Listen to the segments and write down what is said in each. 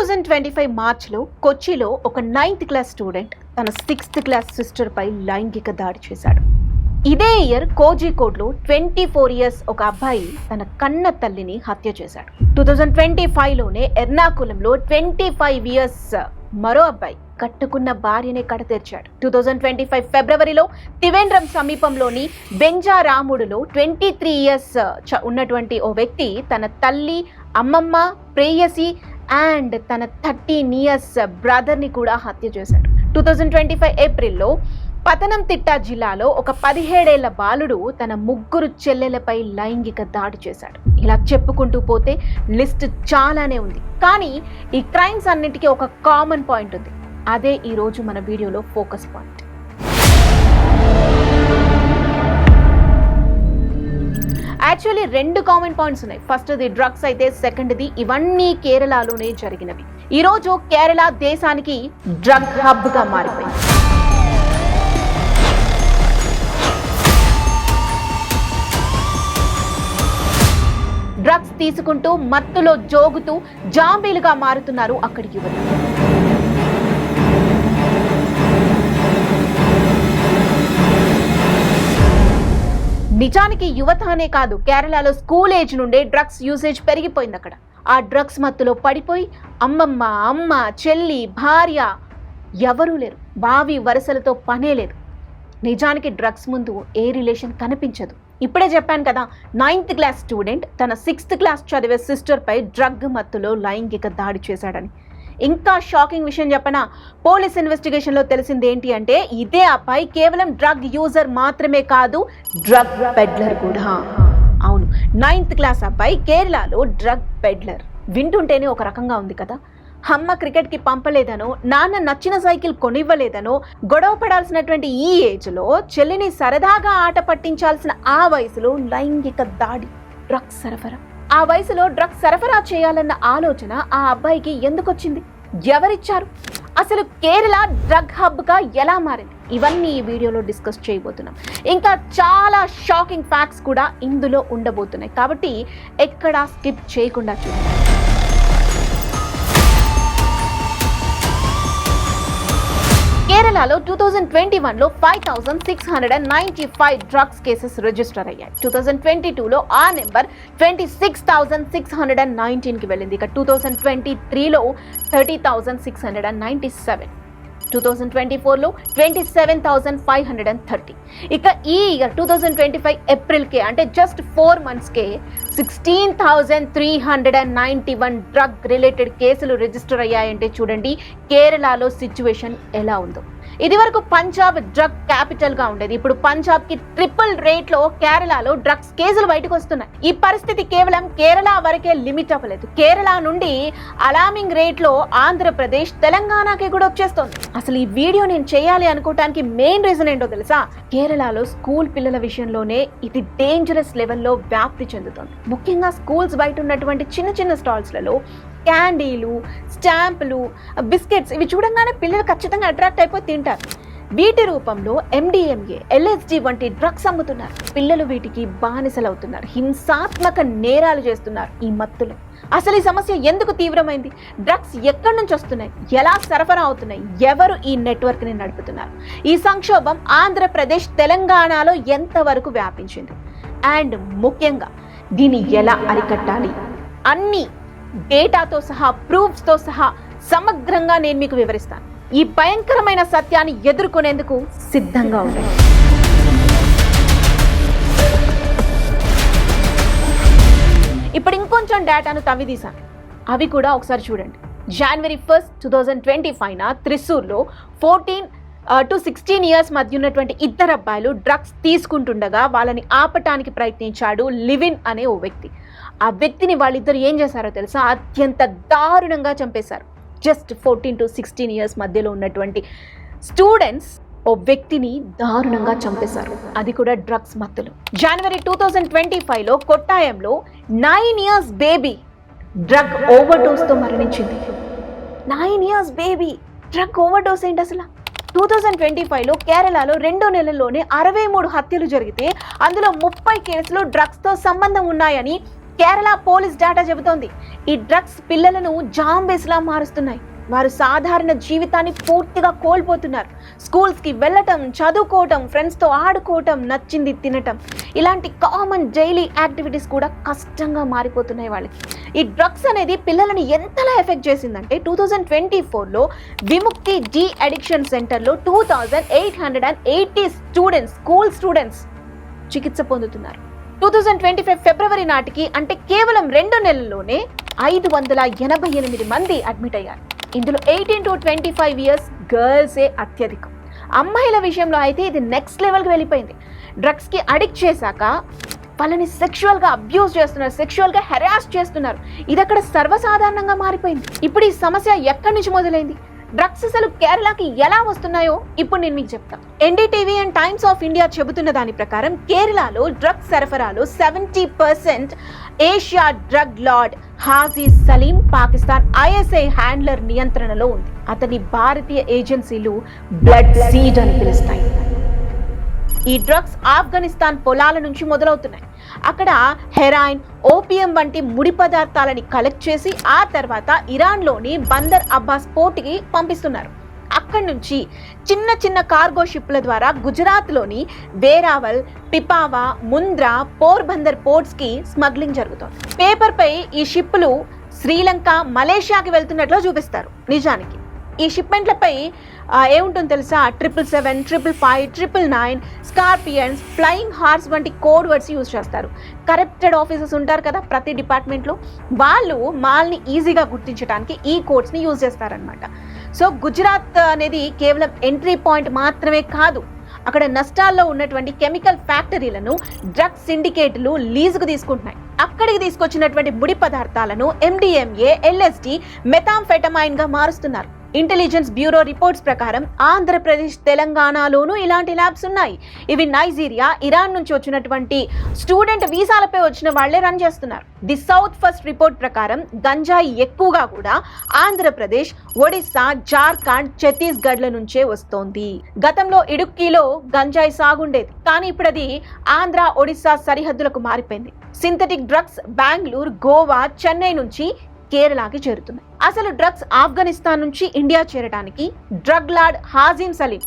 Thousand twenty five మార్చ్లో కొచ్చిలో ఒక నైన్త్ క్లాస్ స్టూడెంట్ తన సిక్స్త్ క్లాస్ సిస్టర్పై లైంగిక దాడి చేశాడు. ఇదే ఇయర్ కోజికోడ్లో ట్వంటీ ఫోర్ ఇయర్స్ ఒక అబ్బాయి తన కన్న తల్లిని హత్య చేశాడు. టూ థౌజండ్ ట్వంటీ ఫైవ్లోనే ఎర్నాకులంలో ట్వంటీ ఫైవ్ ఇయర్స్ మరో అబ్బాయి కట్టుకున్న భార్యనే కడతీర్చాడు. టూ థౌజండ్ ట్వంటీ ఫైవ్ ఫిబ్రవరిలో త్రివేంద్రం సమీపంలోని బెంజారాముడులో ట్వంటీ త్రీ ఇయర్స్ ఉన్నటువంటి ఓ వ్యక్తి తన తల్లి అమ్మమ్మ ప్రేయసి అండ్ తన థర్టీన్ ఇయర్స్ బ్రదర్ని కూడా హత్య చేశాడు. టూ థౌజండ్ ట్వంటీ ఫైవ్ ఏప్రిల్లో పతనంతిట్ట జిల్లాలో ఒక పదిహేడేళ్ళ బాలుడు తన ముగ్గురు చెల్లెలపై లైంగిక దాడి చేశాడు. ఇలా చెప్పుకుంటూ పోతే లిస్ట్ చాలానే ఉంది. కానీ ఈ క్రైమ్స్ అన్నిటికీ ఒక కామన్ పాయింట్ ఉంది. అదే ఈరోజు మన వీడియోలో ఫోకస్ పాయింట్. యాక్చువల్లీ రెండు కామన్ పాయింట్స్ ఉన్నాయి. ఫస్ట్ ది డ్రగ్స్ అయితే సెకండ్ది ఇవన్నీ కేరళలోనే జరిగినవి. ఈరోజు కేరళ దేశానికి డ్రగ్ హబ్గా మారిపోయింది. డ్రగ్స్ తీసుకుంటూ మత్తులో జోగుతూ జాంబీలుగా మారుతున్నారు అక్కడి యువత. నిజానికి యువత అనే కాదు కేరళలో స్కూల్ ఏజ్ నుండే డ్రగ్స్ యూసేజ్ పెరిగిపోయింది అక్కడ. ఆ డ్రగ్స్ మత్తులో పడిపోయి అమ్మమ్మ అమ్మ చెల్లి భార్య ఎవరూ లేరు. బావి వరుసలతో పనే లేదు. నిజానికి డ్రగ్స్ ముందు ఏ రిలేషన్ కనిపించదు. ఇప్పుడే చెప్పాను కదా నైన్త్ క్లాస్ స్టూడెంట్ తన సిక్స్త్ క్లాస్ చదివే సిస్టర్పై డ్రగ్ మత్తులో లైంగిక దాడి చేశాడని. ఇంకా షాకింగ్ విషయం చెప్పనా? పోలీస్ ఇన్వెస్టిగేషన్లో తెలిసింది ఏంటి అంటే ఇదే అబ్బాయి కేవలం డ్రగ్ యూజర్ మాత్రమే కాదు డ్రగ్ పెడ్లర్ కూడా. అవును నైన్త్ క్లాస్ అబ్బాయి కేరళలో డ్రగ్ పెడ్లర్. వింటుంటేనే ఒక రకంగా ఉంది కదా. అమ్మ క్రికెట్కి పంపలేదనో నాన్న నచ్చిన సైకిల్ కొనివ్వలేదనో గొడవ పడాల్సినటువంటి ఈ ఏజ్లో చెల్లిని సరదాగా ఆట పట్టించాల్సిన ఆ వయసులో లైంగిక దాడి డ్రగ్స్ సరఫరా. ఆ వయసులో డ్రగ్స్ సరఫరా చేయాలన్న ఆలోచన ఆ అబ్బాయికి ఎందుకొచ్చింది? ఎవరిచ్చారు? అసలు కేరళ డ్రగ్ హబ్గా ఎలా మారింది? ఇవన్నీ ఈ వీడియోలో డిస్కస్ చేయబోతున్నాం. ఇంకా చాలా షాకింగ్ ఫ్యాక్ట్స్ కూడా ఇందులో ఉండబోతున్నాయి. కాబట్టి ఎక్కడా స్కిప్ చేయకుండా చూడండి. కేరళలో టూ థౌజండ్ ట్వంటీ వన్లో five thousand six hundred and ninety five drugs cases register అయ్యాయి. టూ థౌజండ్ ట్వంటీ టూలో ఆ number twenty six thousand six hundred and నైన్టీన్కి వెళ్ళింది. ఇక టూ థౌజండ్ ట్వంటీ త్రీలో thirty thousand six hundred and ninety seven two thousand twenty ఫోర్లో twenty seven thousand five hundred and thirty ఇక ఈ year two thousand twenty five ఏప్రిల్కే అంటే just four మంత్స్కే sixteen thousand three hundred and ninety one drug related కేసులు register అయ్యాయంటే చూడండి కేరళలో situation ఎలా ఉందో. ఇదివరకు పంజాబ్ డ్రగ్ క్యాపిటల్గా ఉండేది. ఇప్పుడు పంజాబ్కి ట్రిపుల్ రేట్లో కేరళలో డ్రగ్స్ కేసులు బయటకు వస్తున్నాయి. ఈ పరిస్థితి కేవలం కేరళ వరకే లిమిట్ అవ్వలేదు. కేరళ నుండి అలామింగ్ రేట్లో ఆంధ్రప్రదేశ్ తెలంగాణకి కూడా వచ్చేస్తోంది. అసలు ఈ వీడియో నేను చేయాలి అనుకోవటానికి మెయిన్ రీజన్ ఏంటో తెలుసా? కేరళలో స్కూల్ పిల్లల విషయంలోనే ఇది డేంజరస్ లెవెల్లో వ్యాప్తి చెందుతోంది. ముఖ్యంగా స్కూల్స్ బయట ఉన్నటువంటి చిన్న చిన్న స్టాల్స్లలో క్యాండీలు స్టాంపులు బిస్కెట్స్ ఇవి చూడంగానే పిల్లలు ఖచ్చితంగా అట్రాక్ట్ అయిపోయి తింటారు. వీటి రూపంలో ఎండిఎంఏ ఎల్ఎస్డి వంటి డ్రగ్స్ అమ్ముతున్నారు. పిల్లలు వీటికి బానిసలవుతున్నారు. హింసాత్మక నేరాలు చేస్తున్నారు ఈ మత్తులు. అసలు ఈ సమస్య ఎందుకు తీవ్రమైంది? డ్రగ్స్ ఎక్కడి నుంచి వస్తున్నాయి? ఎలా సరఫరా అవుతున్నాయి? ఎవరు ఈ నెట్వర్క్ని నడుపుతున్నారు? ఈ సంక్షోభం ఆంధ్రప్రదేశ్ తెలంగాణలో ఎంతవరకు వ్యాపించింది? అండ్ ముఖ్యంగా దీన్ని ఎలా అరికట్టాలి? అన్నీ డేటాతో సహా ప్రూఫ్స్తో సహా సమగ్రంగా నేను మీకు వివరిస్తాను. ఈ భయంకరమైన సత్యాన్ని ఎదుర్కొనేందుకు సిద్ధంగా ఉండండి. ఇప్పుడు ఇంకొంచెం డేటాను తవ్విదీశాను అవి కూడా ఒకసారి చూడండి. January first two thousand twenty ఫైవ్న త్రిశూర్లో ఫోర్టీన్ టు సిక్స్టీన్ ఇయర్స్ మధ్య ఉన్నటువంటి ఇద్దరు అబ్బాయిలు డ్రగ్స్ తీసుకుంటుండగా వాళ్ళని ఆపటానికి ప్రయత్నించాడు లివిన్ అనే ఓ వ్యక్తి. ఆ వ్యక్తిని వాళ్ళిద్దరు ఏం చేశారో తెలుసా? అత్యంత దారుణంగా చంపేశారు. Just fourteen to sixteen years మధ్యలో ఉన్నటువంటి స్టూడెంట్స్ ఓ వ్యక్తిని దారుణంగా చంపేశారు. అది కూడా డ్రగ్స్ మత్తులు. జనవరి టూ థౌజండ్ ట్వంటీ ఫైవ్లో కొట్టాయంలో nine years baby drug over మరణించింది. Nine years baby drug overdose ఏంటి అసలు? టూ థౌజండ్ ట్వంటీ ఫైవ్లో కేరళలో రెండు నెలల్లోనే అరవై మూడు హత్యలు జరిగితే అందులో ముప్పై కేసులు డ్రగ్స్తో సంబంధం ఉన్నాయని కేరళ పోలీస్ డేటా చెబుతోంది. ఈ డ్రగ్స్ పిల్లలను జాంబేస్లా మారుస్తున్నాయి. వారు సాధారణ జీవితాన్ని పూర్తిగా కోల్పోతున్నారు. స్కూల్స్కి వెళ్ళటం చదువుకోవటం ఫ్రెండ్స్తో ఆడుకోవటం నచ్చింది తినటం. ఇలాంటి కామన్ డైలీ యాక్టివిటీస్ కూడా కష్టంగా మారిపోతున్నాయి వాళ్ళకి. ఈ డ్రగ్స్ అనేది పిల్లలను ఎంతలా ఎఫెక్ట్ చేసిందంటే టూ థౌజండ్ ట్వంటీ ఫోర్లో విముక్తి డి అడిక్షన్ సెంటర్లో two thousand eight hundred and eighty students school students చికిత్స పొందుతున్నారు. Two thousand twenty five February నాటికి అంటే కేవలం రెండు నెలల్లోనే ఐదు వందల ఎనభై ఎనిమిది మంది అడ్మిట్ అయ్యారు. ఇందులో eighteen to twenty five years గర్ల్సే అత్యధికం. అమ్మాయిల విషయంలో అయితే ఇది నెక్స్ట్ లెవెల్కి వెళ్ళిపోయింది. డ్రగ్స్కి అడిక్ట్ చేశాక వాళ్ళని సెక్షువల్గా అబ్యూస్ చేస్తున్నారు సెక్షువల్గా హెరాస్ చేస్తున్నారు. ఇది అక్కడ సర్వసాధారణంగా మారిపోయింది. ఇప్పుడు ఈ సమస్య ఎక్కడి నుంచి మొదలైంది? డ్రగ్స్ అసలు కేరళకి ఎలా వస్తున్నాయో ఇప్పుడు నేను మీకు చెప్తాను NDTV and Times of India చెబుతున్న దాని ప్రకారం కేరళలో డ్రగ్స్ సరఫరాలో seventy percent Asia drug lord Haji Salim Pakistan ISI handler నియంత్రణలో ఉంది. అతని భారతీయ ఏజెన్సీలు బ్లడ్ సీడ్ అని పిలుస్తాయి. ఈ డ్రగ్స్ ఆఫ్ఘనిస్తాన్ పొలాల నుంచి మొదలవుతున్నాయి. అక్కడ హెరాయిన్ ఓపియం వంటి ముడి పదార్థాలని కలెక్ట్ చేసి ఆ తర్వాత ఇరాన్లోని బందర్ అబ్బాస్ పోర్ట్కి పంపిస్తున్నారు. అక్కడి నుంచి చిన్న చిన్న కార్గో షిప్ల ద్వారా గుజరాత్లోని వేరావల్ పిపావా ముంద్రా పోర్బందర్ పోర్ట్స్కి స్మగ్లింగ్ జరుగుతుంది. పేపర్పై ఈ షిప్లు శ్రీలంక మలేషియాకి వెళ్తున్నట్లు చూపిస్తారు. నిజానికి ఈ షిప్మెంట్లపై ఏముంటుందో తెలుసా? Triple seven triple five triple nine scorpions flying horse వంటి కోడ్ వర్డ్స్ యూజ్ చేస్తారు. కరప్టెడ్ ఆఫీసర్స్ ఉంటారు కదా ప్రతి డిపార్ట్మెంట్లో వాళ్ళు మాల్ని ఈజీగా గుర్తించడానికి ఈ కోడ్స్ని యూజ్ చేస్తారనమాట సో గుజరాత్ అనేది కేవలం ఎంట్రీ పాయింట్ మాత్రమే కాదు. అక్కడ నష్టాల్లో ఉన్నటువంటి కెమికల్ ఫ్యాక్టరీలను డ్రగ్ సిండికేట్లు లీజుకు తీసుకుంటున్నాయి. అక్కడికి తీసుకొచ్చినటువంటి ముడి పదార్థాలను ఎండిఎంఏ ఎల్ఎస్డి మెథాంఫెటమైన్గా మారుస్తున్నారు. ఇంటెలిజెన్స్ బ్యూరో రిపోర్ట్స్ ప్రకారం ఆంధ్రప్రదేశ్ తెలంగాణలోనూ ఇలాంటి ల్యాబ్స్ ఉన్నాయి. ఇవి నైజీరియా ఇరాన్ నుంచి వచ్చినటువంటి స్టూడెంట్ వీసాలపై వచ్చిన వాళ్ళే రన్ చేస్తున్నారు. ది సౌత్ ఫస్ట్ రిపోర్ట్ ప్రకారం గంజాయి ఎక్కువగా కూడా ఆంధ్రప్రదేశ్ ఒడిస్సా జార్ఖండ్ ఛత్తీస్గఢ్ల నుంచే వస్తోంది. గతంలో ఇడుక్కిలో గంజాయి సాగుండేది. కానీ ఇప్పుడు అది ఆంధ్ర ఒడిస్సా సరిహద్దులకు మారిపోయింది. సింథటిక్ డ్రగ్స్ బెంగళూరు గోవా చెన్నై నుంచి కేరళకి చేరుతున్నాయి. అసలు డ్రగ్స్ ఆఫ్ఘనిస్తాన్ నుంచి ఇండియా చేరడానికి డ్రగ్ లార్డ్ హాజీం సలీం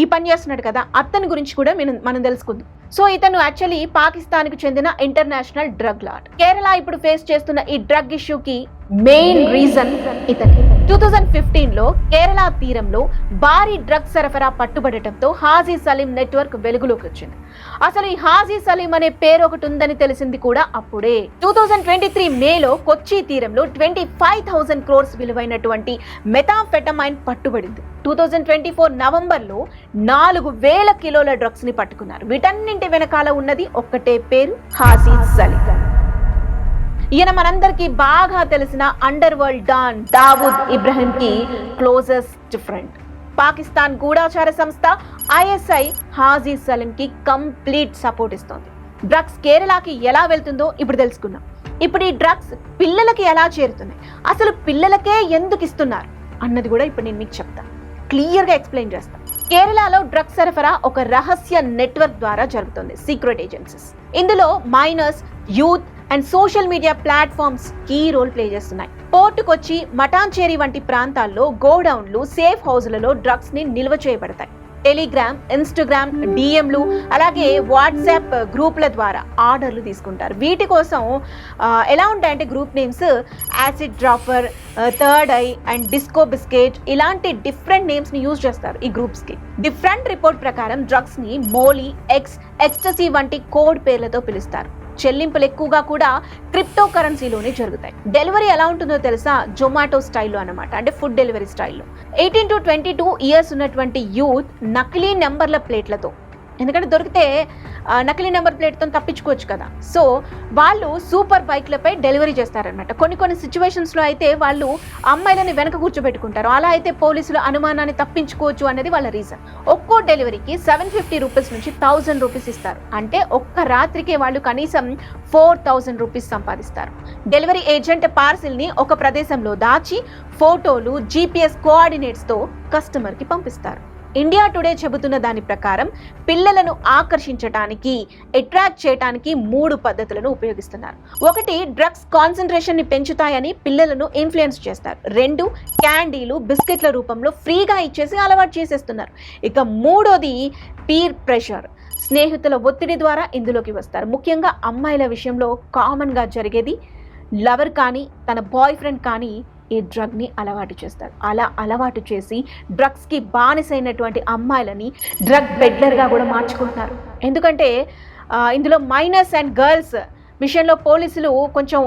ఈ పని చేస్తున్నాడు కదా అతని గురించి కూడా మనం మనం తెలుసుకుందాం. సో ఇతను యాక్చువల్లీ పాకిస్తాన్కు చెందిన ఇంటర్నేషనల్ డ్రగ్ లాట్ కేరళ ఇప్పుడు ఫేస్ చేస్తున్న ఈ డ్రగ్ ఇష్యూకి మెయిన్ రీజన్ ఇతని. టూ థౌజండ్ ఫిఫ్టీన్లో కేరళ తీరంలో భారీ డ్రగ్ సరఫరా పట్టుబడటంతో హాజీ సలీం నెట్వర్క్ వెలుగులోకి వచ్చింది. అసలు ఈ హాజీ సలీం అనే పేరు ఒకటి ఉందని తెలిసింది కూడా అప్పుడే. టూ థౌజండ్ ట్వంటీ త్రీ మేలో కొచ్చి తీరంలో ట్వంటీ ఫైవ్ థౌసండ్ క్రోర్స్ విలువైనటువంటి మెథాఫెటమైన్ పట్టుబడింది. టూ థౌజండ్ ట్వంటీ ఫోర్ నవంబర్లో నాలుగు వేల కిలోల డ్రగ్స్ని పట్టుకున్నారు. వీటన్నింటి వెనకాల ఉన్నది ఒక్కటే పేరు హాసిద్ సలీం. ఈయన మనందరికీ బాగా తెలిసిన underworld don Dawood Ibrahim కి క్లోజెస్ట్ ఫ్రెండ్. పాకిస్తాన్ గూఢాచార సంస్థ ఐఎస్ఐ హాజీ సలీం కి కంప్లీట్ సపోర్ట్ ఇస్తోంది. డ్రగ్స్ కేరళకి ఎలా వెళ్తుందో ఇప్పుడు తెలుసుకుందాం. ఇప్పుడు ఈ డ్రగ్స్ పిల్లలకి ఎలా చేరుతున్నాయి? అసలు పిల్లలకే ఎందుకు ఇస్తున్నారు? అన్నది కూడా ఇప్పుడు నేను మీకు చెప్తాను క్లియర్గా ఎక్స్ప్లెయిన్ చేస్తాను కేరళలో డ్రగ్ సరఫరా ఒక రహస్య నెట్వర్క్ ద్వారా జరుగుతుంది. సీక్రెట్ ఏజెన్సీస్ ఇందులో minors youth and social media platforms key role play చేస్తున్నాయి. పోర్టుకొచ్చి మటాంచేరి వంటి ప్రాంతాల్లో గోడౌన్లు సేఫ్ హౌస్లలో డ్రగ్స్ని నిల్వ చేయబడతాయి. టెలిగ్రామ్ ఇన్స్టాగ్రామ్ డిఎంలు అలాగే వాట్సాప్ గ్రూప్ల ద్వారా ఆర్డర్లు తీసుకుంటారు. వీటి కోసం ఎలా ఉంటాయంటే group names acid dropper third eye and disco biscuit ఇలాంటి డిఫరెంట్ నేమ్స్ని యూజ్ చేస్తారు ఈ గ్రూప్స్కి. డిఫరెంట్ రిపోర్ట్ ప్రకారం డ్రగ్స్ని మోలీ ఎక్స్ ఎక్స్టసీ వంటి కోడ్ పేర్లతో పిలుస్తారు. చెల్లింపులు ఎక్కువగా కూడా క్రిప్టో కరెన్సీలోనే జరుగుతాయి. డెలివరీ ఎలా ఉంటుందో తెలుసా? జొమాటో స్టైల్లో అన్నమాట. అంటే ఫుడ్ డెలివరీ స్టైల్లో. Eighteen to twenty two years ఉన్నటువంటి యూత్ నకిలీ నెంబర్ల ప్లేట్లతో ఎందుకంటే దొరికితే నకిలీ నెంబర్ ప్లేట్తో తప్పించుకోవచ్చు కదా. సో వాళ్ళు సూపర్ బైక్లపై డెలివరీ చేస్తారనమాట కొన్ని కొన్ని సిచ్యువేషన్స్లో అయితే వాళ్ళు అమ్మాయిలని వెనక కూర్చోబెట్టుకుంటారు. అలా అయితే పోలీసులు అనుమానాన్ని తప్పించుకోవచ్చు అనేది వాళ్ళ రీజన్. ఒక్కో డెలివరీకి సెవెన్ ఫిఫ్టీ రూపీస్ నుంచి థౌజండ్ రూపీస్ ఇస్తారు. అంటే ఒక్క రాత్రికే వాళ్ళు కనీసం ఫోర్ థౌజండ్ రూపీస్ సంపాదిస్తారు. డెలివరీ ఏజెంట్ పార్సిల్ని ఒక ప్రదేశంలో దాచి ఫోటోలు జీపీఎస్ కోఆర్డినేట్స్తో కస్టమర్కి పంపిస్తారు. ఇండియా టుడే చెబుతున్న దాని ప్రకారం పిల్లలను ఆకర్షించటానికి అట్రాక్ట్ చేయడానికి మూడు పద్ధతులను ఉపయోగిస్తున్నారు. ఒకటి డ్రగ్స్ కాన్సన్ట్రేషన్ని పెంచుతాయని పిల్లలను ఇన్ఫ్లుయెన్స్ చేస్తారు. రెండు క్యాండీలు బిస్కెట్ల రూపంలో ఫ్రీగా ఇచ్చేసి అలవాటు చేసేస్తున్నారు. ఇక మూడోది పీర్ ప్రెషర్ స్నేహితుల ఒత్తిడి ద్వారా ఇందులోకి వస్తారు. ముఖ్యంగా అమ్మాయిల విషయంలో కామన్గా జరిగేది లవర్ కానీ తన బాయ్ ఫ్రెండ్ కానీ ఈ డ్రగ్ని అలవాటు చేస్తారు. అలా అలవాటు చేసి డ్రగ్స్కి బానిసైనటువంటి అమ్మాయిలని డ్రగ్ బెడ్లర్గా కూడా మార్చుకుంటున్నారు. ఎందుకంటే ఇందులో మైనర్స్ అండ్ గర్ల్స్ విషయంలో పోలీసులు కొంచెం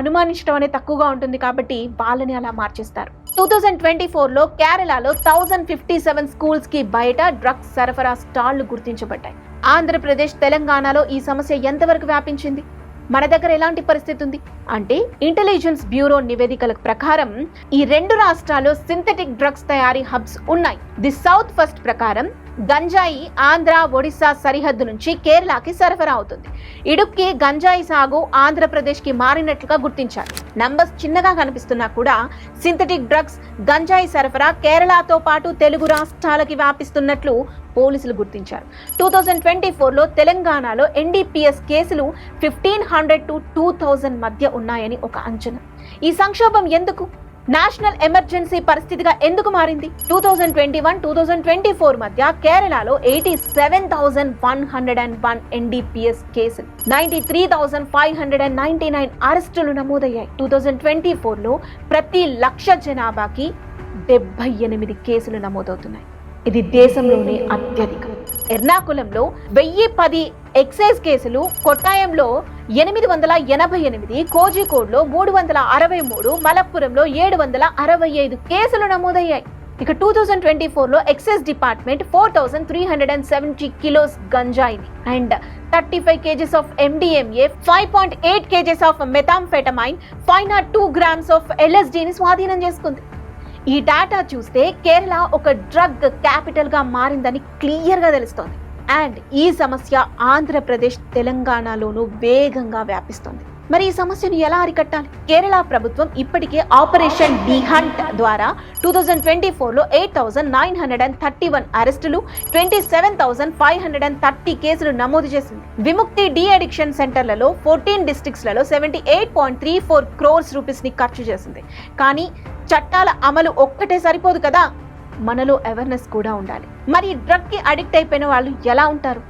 అనుమానించడం అనేది తక్కువగా ఉంటుంది కాబట్టి వాళ్ళని అలా మార్చేస్తారు. టూ థౌజండ్ ట్వంటీ ఫోర్లో కేరళలో థౌజండ్ ఫిఫ్టీ సెవెన్ స్కూల్స్కి బయట డ్రగ్స్ సరఫరా స్టాళ్ళు గుర్తించబడ్డాయి. ఆంధ్రప్రదేశ్ తెలంగాణలో ఈ సమస్య ఎంతవరకు వ్యాపించింది? మన దగ్గర ఎలాంటి పరిస్థితి ఉంది? అంటే ఇంటెలిజెన్స్ బ్యూరో నివేదికల ప్రకారం ఈ రెండు రాష్ట్రాల్లో సింథటిక్ డ్రగ్స్ తయారీ హబ్స్ ఉన్నాయి. ది సౌత్ ఫస్ట్ ప్రకారం గంజాయి ఆంధ్ర ఒడిశా సరిహద్దు నుంచి కేరళకి సరఫరా అవుతుంది. ఇడుక్కి గంజాయి సాగు ఆంధ్రప్రదేశ్కి మారినట్లుగా గుర్తించారు. నంబర్స్ చిన్నగా కనిపిస్తున్నా కూడా సింథటిక్ డ్రగ్స్ గంజాయి సరఫరా కేరళతో పాటు తెలుగు రాష్ట్రాలకి వ్యాపిస్తున్నట్లు పోలీసులు గుర్తించారు. టూ థౌజండ్ ట్వంటీ ఫోర్లో తెలంగాణలో ఎన్డీపీఎస్ కేసులు fifteen hundred to two thousand మధ్య ఉన్నాయని ఒక అంచనా. ఈ సంక్షోభం ఎందుకు? నేషనల్ ఎమర్జెన్సీ పరిస్థితిగా ఎందుకు మారింది? Two thousand twenty one two thousand twenty four మధ్య కేరళలో eighty seven thousand one hundred and one NDPS కేసులు ninety three thousand five hundred and ninety nine అరెస్టులు నమోదయ్యాయి. టూ థౌజండ్ ట్వంటీ ఫోర్లో ప్రతి లక్ష జనాభాకి డెబ్బై ఎనిమిది కేసులు నమోదవుతున్నాయి. ఇది దేశంలోనే అత్యధికం. ఎర్నాకుళంలో వెయ్యి పది ఎక్సైజ్ కేసులు కొట్టాయంలో ఎనిమిది వందల ఎనభై ఎనిమిది కోజికోడ్లో మూడు వందల అరవై మూడు మలప్పురంలో ఏడు వందల అరవై ఐదు కేసులు నమోదయ్యాయి. ఇక టూ థౌజండ్ ట్వంటీ ఫోర్లో excise department four thousand three hundred and seventy kilos గంజాయిని. And thirty five kgs of MDMA five point eight kgs of methamphetamine five nought two grams of ఎల్ఎస్డిని స్వాధీనం చేసుకుంది. ఈ డేటా చూస్తే కేరళ ఒక డ్రగ్ క్యాపిటల్గా మారిందని క్లియర్గా తెలుస్తోంది. అండ్ ఈ సమస్య ఆంధ్రప్రదేశ్ తెలంగాణలోనూ వేగంగా వ్యాపిస్తుంది. మరి ఈ సమస్యను ఎలా అరికట్టాలి? కేరళ ప్రభుత్వం ఇప్పటికే ఆపరేషన్ డిహంట్ ద్వారా టూ థౌజండ్ ట్వంటీ ఫోర్లో eight thousand nine hundred and thirty one అరెస్టులు twenty seven thousand five hundred and thirty కేసులు నమోదు చేసింది. విముక్తి డి అడిక్షన్ సెంటర్లలో fourteen డిస్ట్రిక్ట్స్లలో seventy eight point three four crores రూపీస్ని ఖర్చు చేసింది. కానీ చట్టాల అమలు ఒక్కటే సరిపోదు కదా? మనలో అవేర్నెస్ కూడా ఉండాలి. మరి డ్రగ్కి అడిక్ట్ అయిపోయిన వాళ్ళు ఎలా ఉంటారు?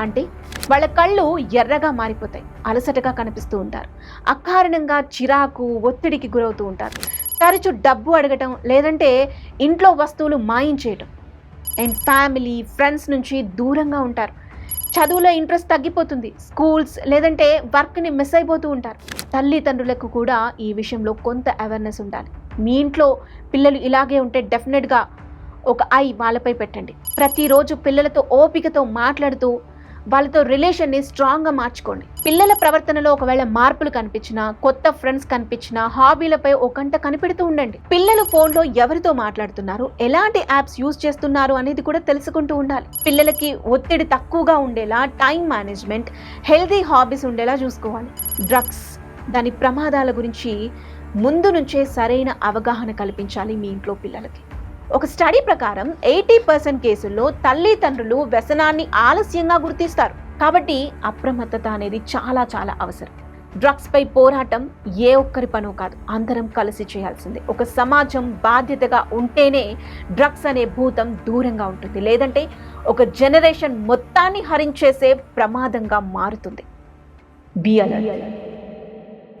అంటే వాళ్ళ కళ్ళు ఎర్రగా మారిపోతాయి అలసటగా కనిపిస్తూ ఉంటారు. అకారణంగా చిరాకు ఒత్తిడికి గురవుతూ ఉంటారు. తరచు డబ్బు అడగటం లేదంటే ఇంట్లో వస్తువులు మాయించేయటం అండ్ ఫ్యామిలీ ఫ్రెండ్స్ నుంచి దూరంగా ఉంటారు. చదువులో ఇంట్రెస్ట్ తగ్గిపోతుంది. స్కూల్స్ లేదంటే వర్క్ని మిస్ అయిపోతూ ఉంటారు. తల్లిదండ్రులకు కూడా ఈ విషయంలో కొంత అవేర్నెస్ ఉండాలి. మీ ఇంట్లో పిల్లలు ఇలాగే ఉంటే డెఫినెట్గా ఒక ఐ వాళ్ళపై పెట్టండి. ప్రతిరోజు పిల్లలతో ఓపికతో మాట్లాడుతూ వాళ్ళతో రిలేషన్ని స్ట్రాంగ్గా మార్చుకోండి. పిల్లల ప్రవర్తనలో ఒకవేళ మార్పులు కనిపించినా కొత్త ఫ్రెండ్స్ కనిపించినా హాబీలపై ఒకంట కనిపెడుతూ ఉండండి. పిల్లలు ఫోన్లో ఎవరితో మాట్లాడుతున్నారు ఎలాంటి యాప్స్ యూజ్ చేస్తున్నారు అనేది కూడా తెలుసుకుంటూ ఉండాలి. పిల్లలకి ఒత్తిడి తక్కువగా ఉండేలా టైం మేనేజ్మెంట్ హెల్తీ హాబీస్ ఉండేలా చూసుకోవాలి. డ్రగ్స్ దాని ప్రమాదాల గురించి ముందు నుంచే సరైన అవగాహన కల్పించాలి మీ ఇంట్లో పిల్లలకి. ఒక స్టడీ ప్రకారం ఎయిటీ పర్సెంట్ కేసుల్లో తల్లిదండ్రులు వ్యసనాన్ని ఆలస్యంగా గుర్తిస్తారు. కాబట్టి అప్రమత్తత అనేది చాలా చాలా అవసరం. డ్రగ్స్ పై పోరాటం ఏ ఒక్కరి పనో కాదు అందరం కలిసి చేయాల్సిందే. ఒక సమాజం బాధ్యతగా ఉంటేనే డ్రగ్స్ అనే భూతం దూరంగా ఉంటుంది. లేదంటే ఒక జనరేషన్ మొత్తాన్ని హరించేసే ప్రమాదంగా మారుతుంది. బియల్